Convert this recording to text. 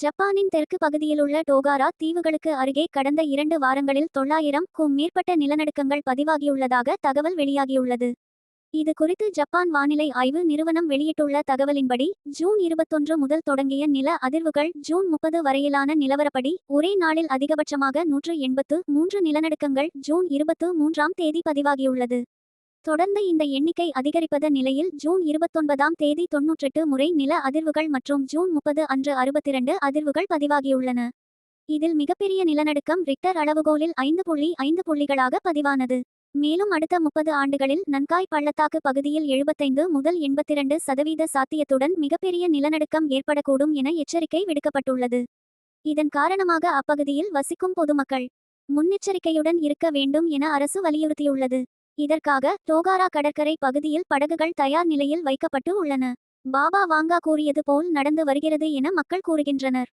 ஜப்பானின் தெற்கு பகுதியிலுள்ள டோகாரா தீவுகளுக்கு அருகே கடந்த இரண்டு வாரங்களில் தொள்ளாயிரம் க்கும் மேற்பட்ட நிலநடுக்கங்கள் பதிவாகியுள்ளதாக தகவல் வெளியாகியுள்ளது. இது குறித்து ஜப்பான் வானிலை ஆய்வு நிறுவனம் வெளியிட்டுள்ள தகவலின்படி ஜூன் இருபத்தொன்று முதல் தொடங்கிய நில அதிர்வுகள் ஜூன் முப்பது வரையிலான நிலவரப்படி ஒரே நாளில் அதிகபட்சமாக நூற்று எண்பத்து மூன்று நிலநடுக்கங்கள் ஜூன் இருபத்து மூன்றாம் தேதி பதிவாகியுள்ளது. தொடர்ந்து இந்த எண்ணிக்கை அதிகரிப்பத நிலையில் ஜூன் இருபத்தொன்பதாம் தேதி தொன்னூற்றெட்டு முறை நில அதிர்வுகள் மற்றும் ஜூன் முப்பது அன்று அறுபத்திரண்டு அதிர்வுகள் பதிவாகியுள்ளன. இதில் மிகப்பெரிய நிலநடுக்கம் ரிக்டர் அளவுகோலில் ஐந்து புள்ளி ஐந்து புள்ளிகளாக பதிவானது. மேலும் அடுத்த முப்பது ஆண்டுகளில் நன்காய் பள்ளத்தாக்கு பகுதியில் எழுபத்தைந்து முதல் எண்பத்திரண்டு சதவீத சாத்தியத்துடன் மிகப்பெரிய நிலநடுக்கம் ஏற்படக்கூடும் என எச்சரிக்கை விடுக்கப்பட்டுள்ளது. இதன் காரணமாக அப்பகுதியில் வசிக்கும் பொதுமக்கள் முன்னெச்சரிக்கையுடன் இருக்க வேண்டும் என அரசு வலியுறுத்தியுள்ளது. இதற்காக தோகாரா கடற்கரை பகுதியில் படகுகள் தயார் நிலையில் வைக்கப்பட்டு உள்ளன. பாபா வாங்கா கூறியது போல் நடந்து வருகிறது என மக்கள் கூறுகின்றனர்.